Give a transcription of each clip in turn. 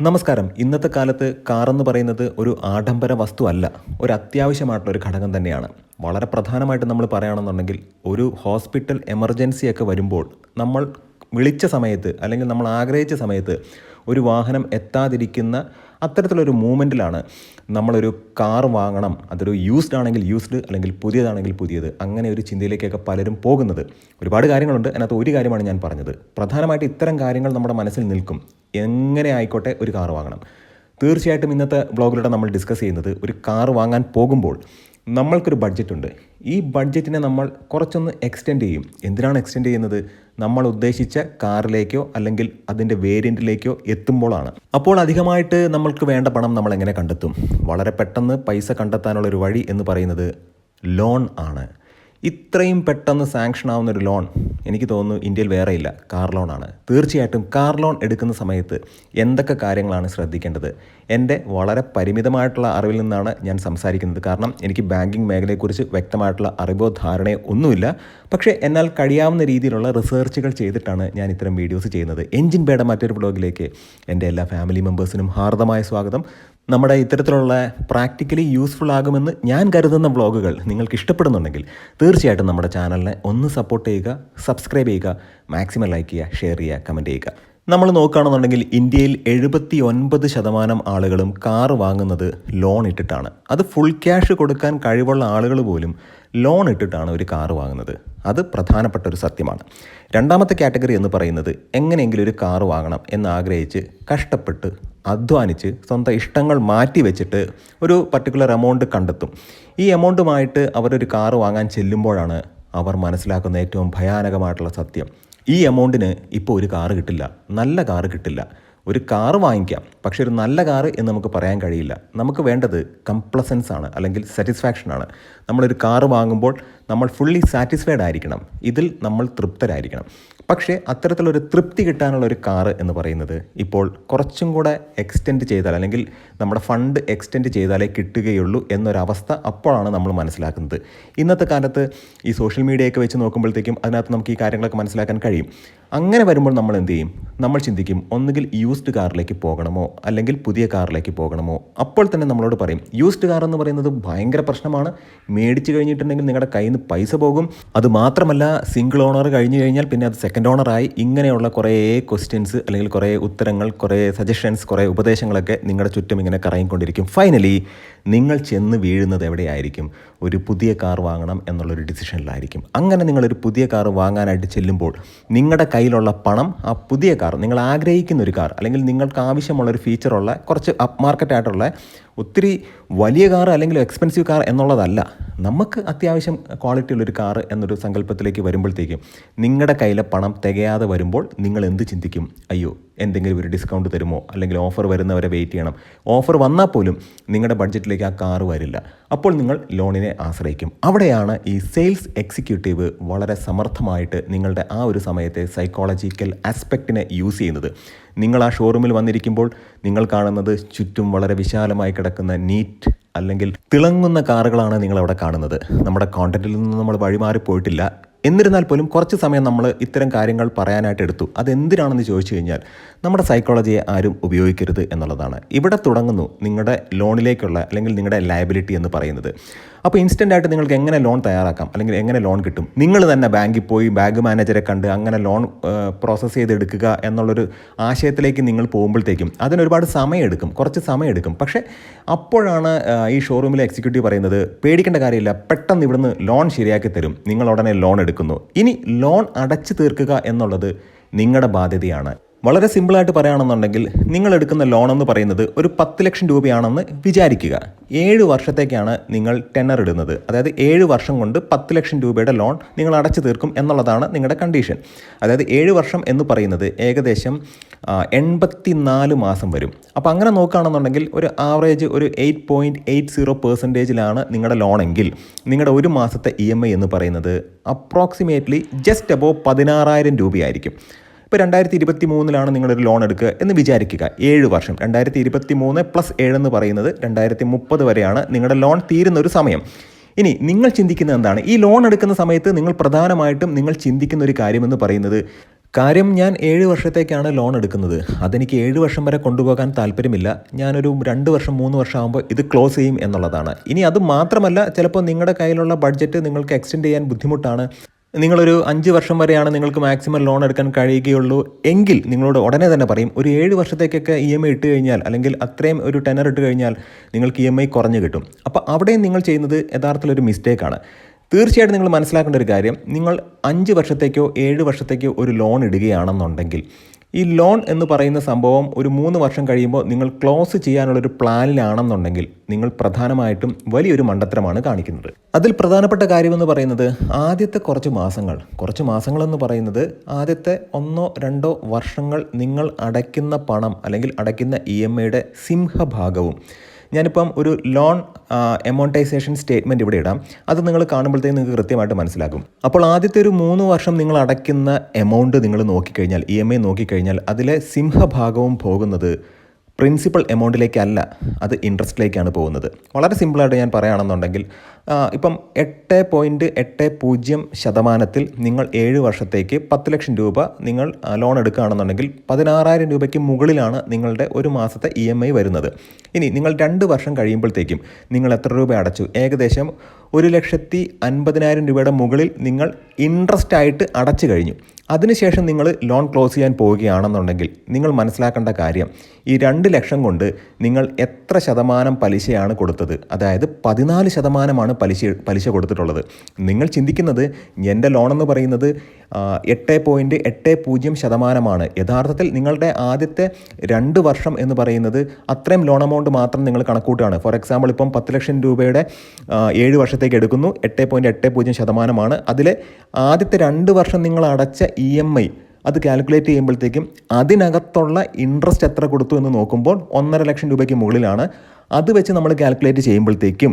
നമസ്കാരം. ഇന്നത്തെ കാലത്ത് കാർ എന്ന് പറയുന്നത് ഒരു ആഡംബര വസ്തു അല്ല ഒരു അത്യാവശ്യമായിട്ടുള്ള ഒരു ഘടകം തന്നെയാണ്. വളരെ പ്രധാനമായിട്ട് നമ്മൾ പറയുകയാണെന്നുണ്ടെങ്കിൽ ഒരു ഹോസ്പിറ്റൽ എമർജൻസി ഒക്കെ വരുമ്പോൾ നമ്മൾ വിളിച്ച സമയത്ത് അല്ലെങ്കിൽ നമ്മൾ ആഗ്രഹിച്ച സമയത്ത് ഒരു വാഹനം എത്താതിരിക്കുന്ന അത്തരത്തിലൊരു മൂമെന്റിലാണ് നമ്മളൊരു കാർ വാങ്ങണം അതൊരു യൂസ്ഡ് ആണെങ്കിൽ യൂസ്ഡ് അല്ലെങ്കിൽ പുതിയതാണെങ്കിൽ പുതിയത് അങ്ങനെ ഒരു ചിന്തയിലേക്കൊക്കെ പലരും പോകുന്നത്. ഒരുപാട് കാര്യങ്ങളുണ്ട് അതിനകത്ത് ഒരു കാര്യമാണ് ഞാൻ പറഞ്ഞത്. പ്രധാനമായിട്ട് ഇത്തരം കാര്യങ്ങൾ നമ്മുടെ മനസ്സിൽ നിൽക്കും. എങ്ങനെ ആയിക്കോട്ടെ ഒരു കാർ വാങ്ങണം. തീർച്ചയായിട്ടും ഇന്നത്തെ ബ്ലോഗിലൂടെ നമ്മൾ ഡിസ്കസ് ചെയ്യുന്നത് ഒരു കാർ വാങ്ങാൻ പോകുമ്പോൾ നമ്മൾക്കൊരു ബഡ്ജറ്റ് ഉണ്ട്. ഈ ബഡ്ജറ്റിനെ നമ്മൾ കുറച്ചൊന്ന് എക്സ്റ്റെൻഡ് ചെയ്യും. എന്തിനാണ് എക്സ്റ്റെൻഡ് ചെയ്യുന്നത്? നമ്മൾ ഉദ്ദേശിച്ച കാറിലേക്കോ അല്ലെങ്കിൽ അതിന്റെ വേരിയന്റിലേക്കോ എത്തുമ്പോഴാണ്. അപ്പോൾ അധികമായിട്ട് നമ്മൾക്ക് വേണ്ട പണം നമ്മൾ എങ്ങനെ കണ്ടെത്തും? വളരെ പെട്ടെന്ന് പൈസ കണ്ടെത്താനുള്ള ഒരു വഴി എന്ന് പറയുന്നത് ലോൺ ആണ്. ഇത്രയും പെട്ടെന്ന് സാങ്ഷൻ ആവുന്ന ഒരു ലോൺ എനിക്ക് തോന്നുന്നു ഇന്ത്യയിൽ വേറെ ഇല്ല. കാർ ലോണാണ് തീർച്ചയായിട്ടും കാർ ലോൺ എടുക്കുന്ന സമയത്ത് എന്തൊക്കെ കാര്യങ്ങളാണ് ശ്രദ്ധിക്കേണ്ടത്? എന്റെ വളരെ പരിമിതമായിട്ടുള്ള അറിവിൽ നിന്നാണ് ഞാൻ സംസാരിക്കുന്നത്. കാരണം എനിക്ക് ബാങ്കിങ് മേഖലയെക്കുറിച്ച് വ്യക്തമായിട്ടുള്ള അറിവോ ധാരണയോ ഒന്നുമില്ല. പക്ഷേ എന്നാൽ കഴിയാവുന്ന രീതിയിലുള്ള റിസർച്ചുകൾ ചെയ്തിട്ടാണ് ഞാൻ ഇത്തരം വീഡിയോസ് ചെയ്യുന്നത്. എഞ്ചിൻ പേട മറ്റൊരു ബ്ലോഗിലേക്ക് എന്റെ എല്ലാ ഫാമിലി മെമ്പേഴ്സിനും ഹാർദമായ സ്വാഗതം. നമ്മുടെ ഇത്തരത്തിലുള്ള പ്രാക്ടിക്കലി യൂസ്ഫുൾ ആകുമെന്ന് ഞാൻ കരുതുന്ന വ്ളോഗുകൾ നിങ്ങൾക്ക് ഇഷ്ടപ്പെടുന്നുണ്ടെങ്കിൽ തീർച്ചയായിട്ടും നമ്മുടെ ചാനലിനെ ഒന്ന് സപ്പോർട്ട് ചെയ്യുക സബ്സ്ക്രൈബ് ചെയ്യുക മാക്സിമം ലൈക്ക് ചെയ്യുക ഷെയർ ചെയ്യുക കമന്റ് ചെയ്യുക. നമ്മൾ നോക്കുകയാണെന്നുണ്ടെങ്കിൽ ഇന്ത്യയിൽ എഴുപത്തി ഒൻപത് ശതമാനം ആളുകളും കാർ വാങ്ങുന്നത് ലോൺ ഇട്ടിട്ടാണ്. അത് ഫുൾ ക്യാഷ് കൊടുക്കാൻ കഴിവുള്ള ആളുകൾ പോലും ലോൺ ഇട്ടിട്ടാണ് ഒരു കാർ വാങ്ങുന്നത്. അത് പ്രധാനപ്പെട്ട ഒരു സത്യമാണ്. രണ്ടാമത്തെ കാറ്റഗറി എന്ന് പറയുന്നത് എങ്ങനെയെങ്കിലും ഒരു കാർ വാങ്ങണം എന്ന് ആഗ്രഹിച്ച് കഷ്ടപ്പെട്ട് അധ്വാനിച്ച് സ്വന്തം ഇഷ്ടങ്ങൾ മാറ്റി വെച്ചിട്ട് ഒരു പർട്ടിക്കുലർ എമൗണ്ട് കണ്ടെത്തും. ഈ എമൗണ്ടുമായിട്ട് അവരൊരു കാറ് വാങ്ങാൻ ചെല്ലുമ്പോഴാണ് അവർ മനസ്സിലാക്കുന്ന ഏറ്റവും ഭയാനകമായിട്ടുള്ള സത്യം. ഈ എമൗണ്ടിന് ഇപ്പോൾ ഒരു കാറ് കിട്ടില്ല. നല്ല കാറ് കിട്ടില്ല. ഒരു കാറ് വാങ്ങിക്കാം. പക്ഷെ ഒരു നല്ല കാറ് എന്ന് നമുക്ക് പറയാൻ കഴിയില്ല. നമുക്ക് വേണ്ടത് കംപ്ലസൻസ് ആണ് അല്ലെങ്കിൽ സാറ്റിസ്ഫാക്ഷൻ ആണ്. നമ്മളൊരു കാറ് വാങ്ങുമ്പോൾ നമ്മൾ ഫുള്ളി സാറ്റിസ്ഫൈഡ് ആയിരിക്കണം. ഇതിൽ നമ്മൾ തൃപ്തരായിരിക്കണം. പക്ഷേ അത്തരത്തിലൊരു തൃപ്തി കിട്ടാനുള്ള ഒരു കാറ് എന്ന് പറയുന്നത് ഇപ്പോൾ കുറച്ചും കൂടെ എക്സ്റ്റെൻഡ് ചെയ്താൽ അല്ലെങ്കിൽ നമ്മുടെ ഫണ്ട് എക്സ്റ്റെൻഡ് ചെയ്താലേ കിട്ടുകയുള്ളൂ എന്നൊരവസ്ഥ അപ്പോഴാണ് നമ്മൾ മനസ്സിലാക്കുന്നത്. ഇന്നത്തെ കാലത്ത് ഈ സോഷ്യൽ മീഡിയയൊക്കെ വെച്ച് നോക്കുമ്പോഴത്തേക്കും അതിനകത്ത് നമുക്ക് ഈ കാര്യങ്ങളൊക്കെ മനസ്സിലാക്കാൻ കഴിയും. അങ്ങനെ വരുമ്പോൾ നമ്മൾ എന്ത് ചെയ്യും? നമ്മൾ ചിന്തിക്കും ഒന്നുകിൽ യൂസ്ഡ് കാറിലേക്ക് പോകണമോ? അല്ലെങ്കിൽ പുതിയ കാറിലേക്ക് പോകണമോ? അപ്പോൾ തന്നെ നമ്മളോട് പറയും യൂസ്ഡ് കാർ എന്ന് പറയുന്നത് ഭയങ്കര പ്രശ്നമാണ്. മേടിച്ച് കഴിഞ്ഞിട്ടുണ്ടെങ്കിൽ നിങ്ങളുടെ കയ്യിൽ നിന്ന് പൈസ പോകും. അത് മാത്രമല്ല സിംഗിൾ ഓണർ കഴിഞ്ഞു കഴിഞ്ഞാൽ പിന്നെ അത് സെക്കൻഡ് ഓണറായി ഇങ്ങനെയുള്ള കുറേ ക്വസ്റ്റ്യൻസ് അല്ലെങ്കിൽ കുറേ ഉത്തരങ്ങൾ കുറേ സജഷൻസ് കുറേ ഉപദേശങ്ങളൊക്കെ നിങ്ങളുടെ ചുറ്റും ഇങ്ങനെ കറങ്ങിക്കൊണ്ടിരിക്കും. ഫൈനലി നിങ്ങൾ ചെന്ന് വീഴുന്നത് എവിടെയായിരിക്കും? ഒരു പുതിയ കാർ വാങ്ങണം എന്നുള്ളൊരു ഡിസിഷനിലായിരിക്കും അങ്ങനെ നിങ്ങളൊരു പുതിയ കാർ വാങ്ങാനായിട്ട് ചെല്ലുമ്പോൾ നിങ്ങളുടെ കയ്യിലുള്ള പണം ആ പുതിയ കാർ നിങ്ങൾ ആഗ്രഹിക്കുന്ന ഒരു കാർ അല്ലെങ്കിൽ നിങ്ങൾക്ക് ആവശ്യമുള്ള ആവശ്യമുള്ളൊരു ഫീച്ചറുള്ള കുറച്ച് അപ്പ് മാർക്കറ്റായിട്ടുള്ള ഒത്തിരി വലിയ കാർ അല്ലെങ്കിൽ എക്സ്പെൻസീവ് കാർ എന്നുള്ളതല്ല. നമുക്ക് അത്യാവശ്യം ക്വാളിറ്റി ഉള്ളൊരു കാർ എന്നൊരു സങ്കല്പത്തിലേക്ക് വരുമ്പോഴത്തേക്കും നിങ്ങളുടെ കയ്യിലെ പണം തികയാതെ വരുമ്പോൾ നിങ്ങൾ എന്ത് ചിന്തിക്കും? അയ്യോ എന്തെങ്കിലും ഒരു ഡിസ്കൗണ്ട് തരുമോ? അല്ലെങ്കിൽ ഓഫർ വരുന്നവരെ വെയിറ്റ് ചെയ്യണം. ഓഫർ വന്നാൽ പോലും നിങ്ങളുടെ ബഡ്ജറ്റിലേക്ക് ആ കാർ വരില്ല. അപ്പോൾ നിങ്ങൾ ലോണിനെ ആശ്രയിക്കും. അവിടെയാണ് ഈ സെയിൽസ് എക്സിക്യൂട്ടീവ് വളരെ സമർത്ഥമായിട്ട് നിങ്ങളുടെ ആ ഒരു സമയത്തെ സൈക്കോളജിക്കൽ ആസ്പെക്റ്റിനെ യൂസ് ചെയ്യുന്നത്. നിങ്ങൾ ആ ഷോറൂമിൽ വന്നിരിക്കുമ്പോൾ നിങ്ങൾ കാണുന്നത് ചുറ്റും വളരെ വിശാലമായി കിടക്കുന്ന നീറ്റ് അല്ലെങ്കിൽ തിളങ്ങുന്ന കാറുകളാണ് നിങ്ങൾ അവിടെ കാണുന്നത്. നമ്മുടെ കോണ്ടന്റിൽ നിന്ന് നമ്മൾ വഴിമാറി പോയിട്ടില്ല. എന്നിരുന്നാൽ പോലും കുറച്ച് സമയം നമ്മൾ ഇത്തരം കാര്യങ്ങൾ പറയാനായിട്ട് എടുത്തു. അതെന്തിനാണെന്ന് ചോദിച്ചു കഴിഞ്ഞാൽ നമ്മുടെ സൈക്കോളജിയെ ആരും ഉപയോഗിക്കരുത് എന്നുള്ളതാണ്. ഇവിടെ തുടങ്ങുന്നു നിങ്ങളുടെ ലോണിലേക്കുള്ള അല്ലെങ്കിൽ നിങ്ങളുടെ ലയബിലിറ്റി എന്ന് പറയുന്നത്. അപ്പോൾ ഇൻസ്റ്റന്റ് ആയിട്ട് നിങ്ങൾക്ക് എങ്ങനെ ലോൺ തയ്യാറാക്കാം? അല്ലെങ്കിൽ എങ്ങനെ ലോൺ കിട്ടും? നിങ്ങൾ തന്നെ ബാങ്കിൽ പോയി ബാങ്ക് മാനേജരെ കണ്ട് അങ്ങനെ ലോൺ പ്രോസസ്സ് ചെയ്തെടുക്കുക എന്നുള്ളൊരു ആശയത്തിലേക്ക് നിങ്ങൾ പോകുമ്പോഴത്തേക്കും അതിനൊരുപാട് സമയമെടുക്കും കുറച്ച് സമയമെടുക്കും പക്ഷേ അപ്പോഴാണ് ഈ ഷോറൂമിലെ എക്സിക്യൂട്ടീവ് പറയുന്നത് പേടിക്കേണ്ട കാര്യമില്ല. പെട്ടെന്ന് ഇവിടുന്ന് ലോൺ ശരിയാക്കി തരും. നിങ്ങൾ ഉടനെ ലോൺ എടുക്കുന്നു ഇനി ലോൺ അടച്ചു തീർക്കുക എന്നുള്ളത് നിങ്ങളുടെ ബാധ്യതയാണ്. വളരെ സിമ്പിളായിട്ട് പറയുകയാണെന്നുണ്ടെങ്കിൽ നിങ്ങൾ എടുക്കുന്ന ലോൺ എന്ന് പറയുന്നത് ഒരു പത്ത് ലക്ഷം രൂപയാണെന്ന് വിചാരിക്കുക. ഏഴ് വർഷത്തേക്കാണ് നിങ്ങൾ ടെന്നർ ഇടുന്നത്. അതായത് ഏഴ് വർഷം കൊണ്ട് പത്ത് ലക്ഷം രൂപയുടെ ലോൺ നിങ്ങൾ അടച്ചു തീർക്കും എന്നുള്ളതാണ് നിങ്ങളുടെ കണ്ടീഷൻ അതായത് ഏഴ് വർഷം എന്ന് പറയുന്നത് ഏകദേശം എൺപത്തി നാല് മാസം വരും. അപ്പോൾ അങ്ങനെ നോക്കുകയാണെന്നുണ്ടെങ്കിൽ ഒരു ആവറേജ് ഒരു എയ്റ്റ് പോയിന്റ് എയ്റ്റ് സീറോ പെർസെന്റേജിലാണ് നിങ്ങളുടെ ലോണെങ്കിൽ നിങ്ങളുടെ ഒരു മാസത്തെ ഇ എം ഐ എന്ന് പറയുന്നത് അപ്രോക്സിമേറ്റ്ലി ജസ്റ്റ് അബോവ് പതിനാറായിരം രൂപയായിരിക്കും. ഇപ്പോൾ രണ്ടായിരത്തി ഇരുപത്തി മൂന്നിലാണ് നിങ്ങളൊരു ലോൺ എടുക്കുക എന്ന് വിചാരിക്കുക. ഏഴ് വർഷം. രണ്ടായിരത്തി ഇരുപത്തി മൂന്ന് പ്ലസ് ഏഴ് എന്ന് പറയുന്നത് രണ്ടായിരത്തി മുപ്പത് വരെയാണ് നിങ്ങളുടെ ലോൺ തീരുന്ന ഒരു സമയം. ഇനി നിങ്ങൾ ചിന്തിക്കുന്നത് എന്താണ്? ഈ ലോൺ എടുക്കുന്ന സമയത്ത് നിങ്ങൾ പ്രധാനമായിട്ടും നിങ്ങൾ ചിന്തിക്കുന്ന ഒരു കാര്യമെന്ന് പറയുന്നത് കാര്യം ഞാൻ ഏഴ് വർഷത്തേക്കാണ് ലോൺ എടുക്കുന്നത്. അതെനിക്ക് ഏഴ് വർഷം വരെ കൊണ്ടുപോകാൻ താല്പര്യമില്ല. ഞാനൊരു രണ്ട് വർഷം മൂന്ന് വർഷം ആകുമ്പോൾ ഇത് ക്ലോസ് ചെയ്യും എന്നുള്ളതാണ്. ഇനി അത് മാത്രമല്ല ചിലപ്പോൾ നിങ്ങളുടെ കയ്യിലുള്ള ബഡ്ജറ്റ് നിങ്ങൾക്ക് എക്സ്റ്റെൻഡ് ചെയ്യാൻ ബുദ്ധിമുട്ടാണ്. നിങ്ങളൊരു അഞ്ച് വർഷം വരെയാണ് നിങ്ങൾക്ക് മാക്സിമം ലോൺ എടുക്കാൻ കഴിയുകയുള്ളൂ എങ്കിൽ നിങ്ങളോട് ഉടനെ തന്നെ പറയും ഒരു ഏഴ് വർഷത്തേക്കൊക്കെ ഇ എം ഐ ഇട്ട് കഴിഞ്ഞാൽ അല്ലെങ്കിൽ അത്രയും ഒരു ടെനർ ഇട്ട് കഴിഞ്ഞാൽ നിങ്ങൾക്ക് ഇ എം ഐ കുറഞ്ഞു കിട്ടും. അപ്പോൾ അവിടെയും നിങ്ങൾ ചെയ്യുന്നത് യഥാർത്ഥത്തിൽ ഒരു മിസ്റ്റേക്കാണ് തീർച്ചയായിട്ടും നിങ്ങൾ മനസ്സിലാക്കേണ്ട ഒരു കാര്യം നിങ്ങൾ അഞ്ച് വർഷത്തേക്കോ ഏഴ് വർഷത്തേക്കോ ഒരു ലോൺ ഇടുകയാണെന്നുണ്ടെങ്കിൽ ഈ ലോൺ എന്ന് പറയുന്ന സംഭവം ഒരു മൂന്ന് വർഷം കഴിയുമ്പോൾ നിങ്ങൾ ക്ലോസ് ചെയ്യാനുള്ളൊരു പ്ലാനിലാണെന്നുണ്ടെങ്കിൽ നിങ്ങൾ പ്രധാനമായിട്ടും വലിയൊരു മണ്ടത്തരമാണ് കാണിക്കുന്നത്. അതിൽ പ്രധാനപ്പെട്ട കാര്യമെന്ന് പറയുന്നത് ആദ്യത്തെ കുറച്ച് മാസങ്ങൾ കുറച്ച് മാസങ്ങളെന്ന് പറയുന്നത് ആദ്യത്തെ ഒന്നോ രണ്ടോ വർഷങ്ങൾ നിങ്ങൾ അടയ്ക്കുന്ന പണം അല്ലെങ്കിൽ അടയ്ക്കുന്ന ഇ എം ഐയുടെ സിംഹഭാഗവും ഞാനിപ്പം ഒരു ലോൺ എമൗണ്ടൈസേഷൻ സ്റ്റേറ്റ്മെന്റ് ഇവിടെ ഇടാം. അത് നിങ്ങൾ കാണുമ്പോഴത്തേക്ക് നിങ്ങൾക്ക് കൃത്യമായിട്ട് മനസ്സിലാകും. അപ്പോൾ ആദ്യത്തെ ഒരു മൂന്ന് വർഷം നിങ്ങൾ അടയ്ക്കുന്ന എമൗണ്ട് നിങ്ങൾ നോക്കിക്കഴിഞ്ഞാൽ ഇ എം ഐ നോക്കിക്കഴിഞ്ഞാൽ അതിലെ സിംഹഭാഗവും പോകുന്നത് പ്രിൻസിപ്പൽ എമൗണ്ടിലേക്കല്ല അത് ഇൻട്രസ്റ്റിലേക്കാണ് പോകുന്നത്. വളരെ സിമ്പിളായിട്ട് ഞാൻ പറയുകയാണെന്നുണ്ടെങ്കിൽ ഇപ്പം എട്ട് പോയിന്റ് എട്ട് പൂജ്യം ശതമാനത്തിൽ നിങ്ങൾ ഏഴ് വർഷത്തേക്ക് പത്ത് ലക്ഷം രൂപ നിങ്ങൾ ലോൺ എടുക്കുകയാണെന്നുണ്ടെങ്കിൽ പതിനാറായിരം രൂപയ്ക്ക് മുകളിലാണ് നിങ്ങളുടെ ഒരു മാസത്തെ ഇ എം ഐ വരുന്നത്. ഇനി നിങ്ങൾ രണ്ട് വർഷം കഴിയുമ്പോഴത്തേക്കും നിങ്ങൾ എത്ര രൂപ അടച്ചു? ഏകദേശം ഒരു ലക്ഷത്തി അൻപതിനായിരം രൂപയുടെ മുകളിൽ നിങ്ങൾ ഇൻട്രസ്റ്റ് ആയിട്ട് അടച്ചു കഴിഞ്ഞു. അതിനുശേഷം നിങ്ങൾ ലോൺ ക്ലോസ് ചെയ്യാൻ പോവുകയാണെന്നുണ്ടെങ്കിൽ നിങ്ങൾ മനസ്സിലാക്കേണ്ട കാര്യം ഈ രണ്ട് ലക്ഷം കൊണ്ട് നിങ്ങൾ എത്ര ശതമാനം പലിശയാണ് കൊടുത്തത്? അതായത് പതിനാല് ശതമാനമാണ് പലിശ പലിശ കൊടുത്തിട്ടുള്ളത്. നിങ്ങൾ ചിന്തിക്കുന്നത് എന്റെ ലോൺ എന്ന് പറയുന്നത് എട്ട് പോയിന്റ് എട്ട് പൂജ്യം ശതമാനമാണ്. യഥാർത്ഥത്തിൽ നിങ്ങളുടെ ആദ്യത്തെ രണ്ട് വർഷം എന്ന് പറയുന്നത് അത്രയും ലോൺ എമൗണ്ട് മാത്രം നിങ്ങൾ കണക്കൂട്ടുകയാണ്. ഫോർ എക്സാമ്പിൾ ഇപ്പം പത്ത് ലക്ഷം രൂപയുടെ ഏഴ് വർഷത്തേക്ക് എടുക്കുന്നു. എട്ട് പോയിന്റ് എട്ട് പൂജ്യം ശതമാനമാണ്. അതിൽ ആദ്യത്തെ രണ്ട് വർഷം നിങ്ങൾ അടച്ച ഇ എം ഐ അത് കാൽക്കുലേറ്റ് ചെയ്യുമ്പോഴത്തേക്കും അതിനകത്തുള്ള ഇൻട്രസ്റ്റ് എത്ര കൊടുത്തു എന്ന് നോക്കുമ്പോൾ ഒന്നര ലക്ഷം രൂപയ്ക്ക് മുകളിലാണ്. അത് വെച്ച് നമ്മൾ കാൽക്കുലേറ്റ് ചെയ്യുമ്പോഴത്തേക്കും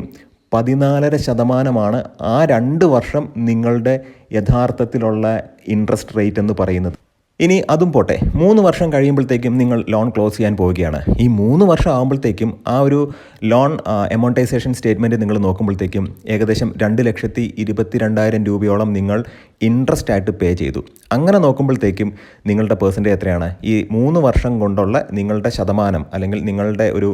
പതിനാലര ശതമാനമാണ് ആ രണ്ട് വർഷം നിങ്ങളുടെ യഥാർത്ഥത്തിലുള്ള ഇൻട്രസ്റ്റ് റേറ്റ് എന്ന് പറയുന്നത്. ഇനി അതും പോട്ടെ. മൂന്ന് വർഷം കഴിയുമ്പോഴത്തേക്കും നിങ്ങൾ ലോൺ ക്ലോസ് ചെയ്യാൻ പോവുകയാണ്. ഈ മൂന്ന് വർഷം ആകുമ്പോഴത്തേക്കും ആ ഒരു ലോൺ എമൗണ്ടൈസേഷൻ സ്റ്റേറ്റ്മെന്റ് നിങ്ങൾ നോക്കുമ്പോഴത്തേക്കും ഏകദേശം രണ്ട് ലക്ഷത്തി ഇരുപത്തി രണ്ടായിരം രൂപയോളം നിങ്ങൾ ഇൻട്രസ്റ്റ് ആയിട്ട് പേ ചെയ്തു. അങ്ങനെ നോക്കുമ്പോഴത്തേക്കും നിങ്ങളുടെ പേഴ്സന്റേജ് എത്രയാണ്? ഈ മൂന്ന് വർഷം കൊണ്ടുള്ള നിങ്ങളുടെ ശതമാനം അല്ലെങ്കിൽ നിങ്ങളുടെ ഒരു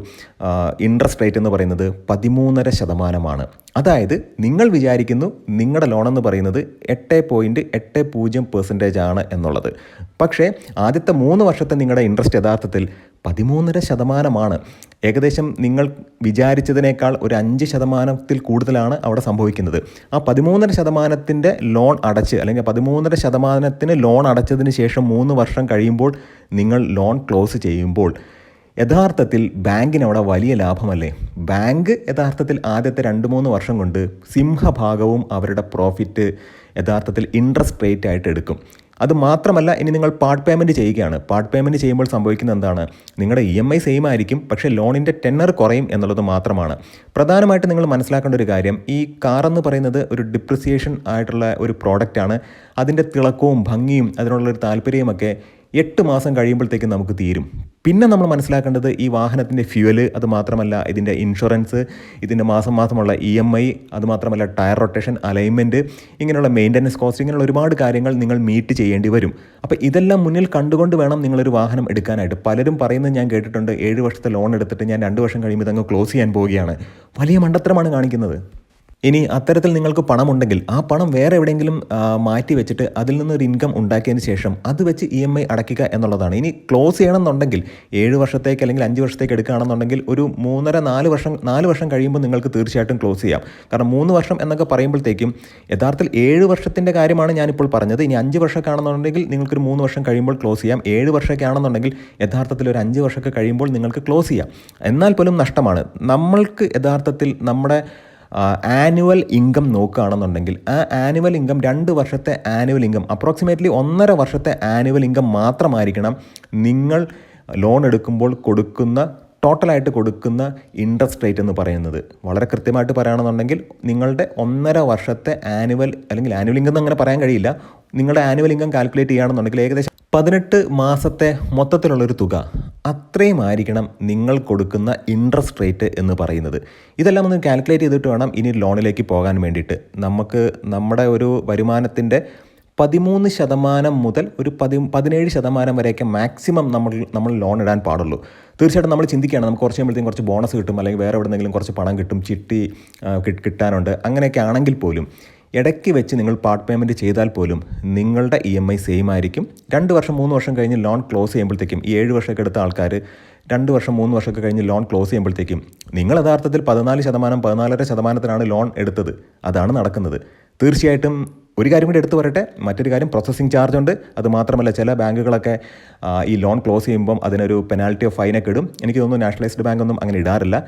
ഇൻട്രസ്റ്റ് റേറ്റ് എന്ന് പറയുന്നത് പതിമൂന്നര ശതമാനമാണ്. അതായത് നിങ്ങൾ വിചാരിക്കുന്നു നിങ്ങളുടെ ലോൺ എന്ന് പറയുന്നത് എട്ട് പോയിന്റ് എട്ട് പൂജ്യം പെർസെന്റേജ് ആണ് എന്നുള്ളത്. പക്ഷേ ആദ്യത്തെ മൂന്ന് വർഷത്തെ നിങ്ങളുടെ ഇൻട്രസ്റ്റ് യഥാർത്ഥത്തിൽ പതിമൂന്നര ശതമാനമാണ്. ഏകദേശം നിങ്ങൾ വിചാരിച്ചതിനേക്കാൾ ഒരു അഞ്ച് ശതമാനത്തിൽ കൂടുതലാണ് അവിടെ സംഭവിക്കുന്നത്. ആ പതിമൂന്നര ശതമാനത്തിന്റെ ലോൺ അടച്ച് അല്ലെങ്കിൽ പതിമൂന്നര ശതമാനത്തിന് ലോൺ അടച്ചതിന് ശേഷം മൂന്ന് വർഷം കഴിയുമ്പോൾ നിങ്ങൾ ലോൺ ക്ലോസ് ചെയ്യുമ്പോൾ യഥാർത്ഥത്തിൽ ബാങ്കിന് അവിടെ വലിയ ലാഭമല്ലേ? ബാങ്ക് യഥാർത്ഥത്തിൽ ആദ്യത്തെ രണ്ട് മൂന്ന് വർഷം കൊണ്ട് സിംഹഭാഗവും അവരുടെ പ്രോഫിറ്റ് യഥാർത്ഥത്തിൽ ഇൻട്രസ്റ്റ് റേറ്റ് ആയിട്ട് എടുക്കും. അത് മാത്രമല്ല ഇനി നിങ്ങൾ പാർട്ട് പേയ്മെന്റ് ചെയ്യുകയാണ്. പാർട്ട് പേയ്മെന്റ് ചെയ്യുമ്പോൾ സംഭവിക്കുന്ന എന്താണ്? നിങ്ങളുടെ ഇ എം ഐ സെയിം ആയിരിക്കും പക്ഷേ ലോണിന്റെ ടെന്നർ കുറയും എന്നുള്ളത് മാത്രമാണ്. പ്രധാനമായിട്ട് നിങ്ങൾ മനസ്സിലാക്കേണ്ട ഒരു കാര്യം ഈ കാർ എന്ന് പറയുന്നത് ഒരു ഡിപ്രിസിയേഷൻ ആയിട്ടുള്ള ഒരു പ്രോഡക്റ്റാണ് അതിന്റെ തിളക്കവും ഭംഗിയും അതിനുള്ളൊരു താല്പര്യമൊക്കെ എട്ട് മാസം കഴിയുമ്പോഴത്തേക്കും നമുക്ക് തീരും. പിന്നെ നമ്മൾ മനസ്സിലാക്കേണ്ടത് ഈ വാഹനത്തിന്റെ ഫ്യൂവൽ അത് മാത്രമല്ല ഇതിന്റെ ഇൻഷുറൻസ് ഇതിന്റെ മാസം മാസമുള്ള ഇ എം ഐ അതുമാത്രമല്ല ടയർ റൊട്ടേഷൻ അലൈൻമെന്റ് ഇങ്ങനെയുള്ള മെയിന്റനൻസ് കോസ്റ്റ് ഇങ്ങനെയുള്ള ഒരുപാട് കാര്യങ്ങൾ നിങ്ങൾ മീറ്റ് ചെയ്യേണ്ടി വരും. അപ്പോൾ ഇതെല്ലാം മുന്നിൽ കണ്ടുകൊണ്ട് വേണം നിങ്ങളൊരു വാഹനം എടുക്കാനായിട്ട്. പലരും പറയുന്നത് ഞാൻ കേട്ടിട്ടുണ്ട് ഏഴ് വർഷത്തെ ലോൺ എടുത്തിട്ട് ഞാൻ രണ്ട് വർഷം കഴിയുമ്പോൾ ഇതങ്ങ് ക്ലോസ് ചെയ്യാൻ പോവുകയാണ്. വലിയ മണ്ടത്തരമാണ് കാണിക്കുന്നത്. ഇനി അത്തരത്തിൽ നിങ്ങൾക്ക് പണമുണ്ടെങ്കിൽ ആ പണം വേറെ എവിടെയെങ്കിലും മാറ്റി വെച്ചിട്ട് അതിൽ നിന്ന് ഒരു ഇൻകം ഉണ്ടാക്കിയതിന് ശേഷം അത് വെച്ച് ഇ എം ഐ അടയ്ക്കുക എന്നുള്ളതാണ്. ഇനി ക്ലോസ് ചെയ്യണമെന്നുണ്ടെങ്കിൽ ഏഴ് വർഷത്തേക്ക് അല്ലെങ്കിൽ അഞ്ച് വർഷത്തേക്ക് എടുക്കുകയാണെന്നുണ്ടെങ്കിൽ ഒരു മൂന്നര നാല് വർഷം നാല് വർഷം കഴിയുമ്പോൾ നിങ്ങൾക്ക് തീർച്ചയായിട്ടും ക്ലോസ് ചെയ്യാം. കാരണം മൂന്ന് വർഷം എന്നൊക്കെ പറയുമ്പോഴത്തേക്കും യഥാർത്ഥത്തിൽ ഏഴ് വർഷത്തിന്റെ കാര്യമാണ് ഞാനിപ്പോൾ പറഞ്ഞത്. ഇനി അഞ്ച് വർഷമൊക്കെ ആണെന്നുണ്ടെങ്കിൽ നിങ്ങൾക്കൊരു മൂന്ന് വർഷം കഴിയുമ്പോൾ ക്ലോസ് ചെയ്യാം. ഏഴ് വർഷമൊക്കെ ആണെന്നുണ്ടെങ്കിൽ യഥാർത്ഥത്തിൽ ഒരു അഞ്ച് വർഷമൊക്കെ കഴിയുമ്പോൾ നിങ്ങൾക്ക് ക്ലോസ് ചെയ്യാം. എന്നാൽ പോലും നഷ്ടമാണ്. നമ്മൾക്ക് യഥാർത്ഥത്തിൽ നമ്മുടെ ആനുവൽ ഇൻകം നോക്കുകയാണെന്നുണ്ടെങ്കിൽ ആ ആനുവൽ ഇൻകം രണ്ട് വർഷത്തെ ആനുവൽ ഇൻകം അപ്രോക്സിമേറ്റ്ലി ഒന്നര വർഷത്തെ ആനുവൽ ഇൻകം മാത്രമായിരിക്കണം നിങ്ങൾ ലോൺ എടുക്കുമ്പോൾ കൊടുക്കുന്ന ടോട്ടലായിട്ട് കൊടുക്കുന്ന ഇൻട്രസ്റ്റ് റേറ്റ് എന്ന് പറയുന്നത്. വളരെ കൃത്യമായിട്ട് പറയുകയാണെന്നുണ്ടെങ്കിൽ നിങ്ങളുടെ ഒന്നര വർഷത്തെ ആനുവൽ അല്ലെങ്കിൽ ആനുവൽ ഇൻകം എന്ന് അങ്ങനെ പറയാൻ കഴിയില്ല. നിങ്ങളുടെ ആനുവൽ ഇൻകം കാൽക്കുലേറ്റ് ചെയ്യുകയാണെന്നുണ്ടെങ്കിൽ ഏകദേശം പതിനെട്ട് മാസത്തെ മൊത്തത്തിലുള്ളൊരു തുക. അത്രയും ആയിരിക്കണം നിങ്ങൾ കൊടുക്കുന്ന ഇൻട്രസ്റ്റ് റേറ്റ് എന്ന് പറയുന്നത്. ഇതെല്ലാം ഒന്ന് കാൽക്കുലേറ്റ് ചെയ്തിട്ട് വേണം ഇനി ലോണിലേക്ക് പോകാൻ വേണ്ടിയിട്ട്. നമുക്ക് നമ്മുടെ ഒരു വരുമാനത്തിന്റെ പതിമൂന്ന് ശതമാനം മുതൽ ഒരു പതി പതിനേഴ് ശതമാനം വരെയൊക്കെ മാക്സിമം നമ്മൾ നമ്മൾ ലോൺ ഇടാൻ പാടുള്ളൂ. തീർച്ചയായിട്ടും നമ്മൾ ചിന്തിക്കുകയാണ് നമുക്ക് കുറച്ച് കഴിയുമ്പോഴത്തേക്കും കുറച്ച് ബോണസ് കിട്ടും അല്ലെങ്കിൽ വേറെ എവിടെന്നെങ്കിലും കുറച്ച് പണം കിട്ടും ചിട്ടി കിട്ടാനുണ്ട് അങ്ങനെയൊക്കെ ആണെങ്കിൽ പോലും. ഇടയ്ക്ക് വെച്ച് നിങ്ങൾ പാർട്ട് പേയ്മെന്റ് ചെയ്താൽ പോലും നിങ്ങളുടെ ഇ എം ഐ സെയിം ആയിരിക്കും. രണ്ട് വർഷം മൂന്ന് വർഷം കഴിഞ്ഞ് ലോൺ ക്ലോസ് ചെയ്യുമ്പോഴത്തേക്കും ഈ ഏഴ് വർഷമൊക്കെ എടുത്ത ആൾക്കാർ രണ്ട് വർഷം മൂന്ന് വർഷമൊക്കെ കഴിഞ്ഞ് ലോൺ ക്ലോസ് ചെയ്യുമ്പോഴത്തേക്കും നിങ്ങൾ യഥാർത്ഥത്തിൽ പതിനാല് ശതമാനം പതിനാലര ശതമാനത്തിനാണ് ലോൺ എടുത്തത്. അതാണ് നടക്കുന്നത്. തീർച്ചയായിട്ടും ഒരു കാര്യം കൂടി എടുത്തു പറയട്ടെ. മറ്റൊരു കാര്യം പ്രോസസ്സിംഗ് ചാർജ് ഉണ്ട്. അത് മാത്രമല്ല ചില ബാങ്കുകളൊക്കെ ഈ ലോൺ ക്ലോസ് ചെയ്യുമ്പം അതിനൊരു പെനാൽറ്റിയോ ഫൈനൊക്കെ ഇടും. എനിക്ക് തോന്നുന്നു നാഷണലൈസ്ഡ് ബാങ്കൊന്നും അങ്ങനെ ഇടാറില്ല.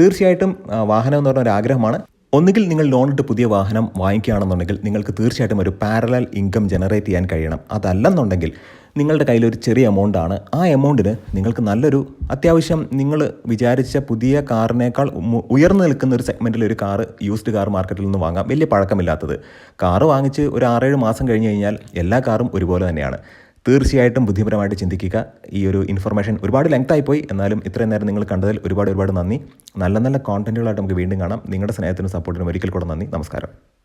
തീർച്ചയായിട്ടും വാഹനം എന്ന് പറഞ്ഞ ഒരു ആഗ്രഹമാണ്. ഒന്നുകിൽ നിങ്ങൾ ലോൺ ഇട്ട് പുതിയ വാഹനം വാങ്ങിക്കുകയാണെന്നുണ്ടെങ്കിൽ നിങ്ങൾക്ക് തീർച്ചയായിട്ടും ഒരു പാരലൽ ഇൻകം ജനറേറ്റ് ചെയ്യാൻ കഴിയണം. അതല്ലെന്നുണ്ടെങ്കിൽ നിങ്ങളുടെ കയ്യിൽ ഒരു ചെറിയ എമൗണ്ട് ആണ്. ആ എമൗണ്ടിന് നിങ്ങൾക്ക് നല്ലൊരു അത്യാവശ്യം നിങ്ങൾ വിചാരിച്ച പുതിയ കാറിനേക്കാൾ ഉയർന്നു നിൽക്കുന്ന ഒരു സെഗ്മെന്റിൽ ഒരു കാർ യൂസ്ഡ് കാർ മാർക്കറ്റിൽ നിന്ന് വാങ്ങാം. വലിയ പഴക്കമില്ലാത്തത്. കാറ് വാങ്ങിച്ച് ഒരു ആറേഴ് മാസം കഴിഞ്ഞ് കഴിഞ്ഞാൽ എല്ലാ കാറും ഒരുപോലെ തന്നെയാണ്. തീർച്ചയായിട്ടും ബുദ്ധിപരമായിട്ട് ചിന്തിക്കുക. ഈ ഒരു ഇൻഫർമേഷൻ ഒരുപാട് ലെങ്ത് ആയിപ്പോയി എന്നാലും ഇത്രയും നേരം നിങ്ങൾ കണ്ടതിൽ ഒരുപാട് ഒരുപാട് നന്ദി. നല്ല നല്ല കോണ്ടന്റുകളായിട്ട് നമുക്ക് വീണ്ടും കാണാം. നിങ്ങളുടെ സ്നേഹത്തിനും സപ്പോർട്ടിനും ഒരിക്കൽ കൂടെ നന്ദി. നമസ്കാരം.